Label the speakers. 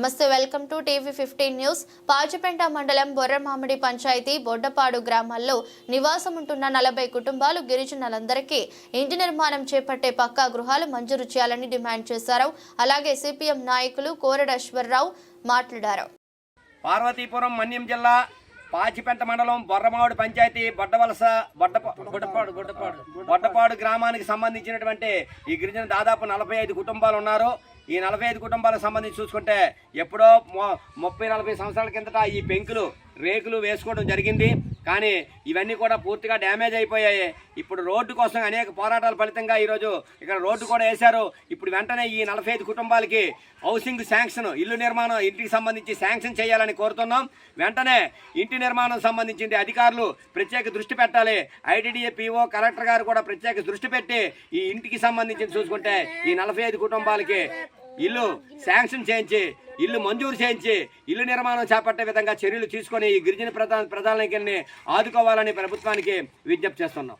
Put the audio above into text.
Speaker 1: నమస్తే welcome to TV fifteen news. Pachipenta మండలం బొర్రమామిడి పంచాయతీ బొడ్డపాడు గ్రామాల్లో నివాసం ఉంటున్న నలభై కుటుంబాలు గిరిజనులందరికీ ఇంటి నిర్మాణం చేపట్టే పక్కా గృహాలు మంజూరు చేయాలని డిమాండ్ చేశారు. అలాగే సిపిఎం నాయకులు కోరడేశ్వరరావు మాట్లాడారు.
Speaker 2: పార్వతీపురం మన్యం జిల్లా పాచిపెంట మండలం బొర్రమావుడి పంచాయతీ బొడ్డవలస బొడ్డపాడు బొడ్డపాడు బొడ్డపాడు గ్రామానికి సంబంధించినటువంటి ఈ గిరిజన దాదాపు నలభై ఐదు కుటుంబాలు ఉన్నారు. ఈ నలభై ఐదు కుటుంబాలకు సంబంధించి చూసుకుంటే ఎప్పుడో ముప్పై నలభై సంవత్సరాల కిందట ఈ పెంకులు రేకులు వేసుకోవడం జరిగింది. కానీ ఇవన్నీ కూడా పూర్తిగా డ్యామేజ్ అయిపోయాయి. ఇప్పుడు రోడ్డు కోసం అనేక పోరాటాల ఫలితంగా ఈరోజు ఇక్కడ రోడ్డు కూడా వేశారు. ఇప్పుడు వెంటనే ఈ నలభై ఐదు కుటుంబాలకి హౌసింగ్ శాంక్షన్ ఇల్లు నిర్మాణం ఇంటికి సంబంధించి శాంక్షన్ చేయాలని కోరుతున్నాం. వెంటనే ఇంటి నిర్మాణం సంబంధించింది అధికారులు ప్రత్యేక దృష్టి పెట్టాలి. ఐటీడీఏ పీఓ కలెక్టర్ గారు కూడా ప్రత్యేక దృష్టి పెట్టి ఈ ఇంటికి సంబంధించి చూసుకుంటే ఈ నలభై ఐదు కుటుంబాలకి ఇల్లు శాంక్షన్ చేయించి ఇల్లు మంజూరు చేయించి ఇల్లు నిర్మాణం చేపట్టే విధంగా చర్యలు తీసుకొని ఈ గిరిజన ప్రధాన ప్రధానికల్ని ఆదుకోవాలని ప్రభుత్వానికి విజ్ఞప్తి చేస్తున్నాం.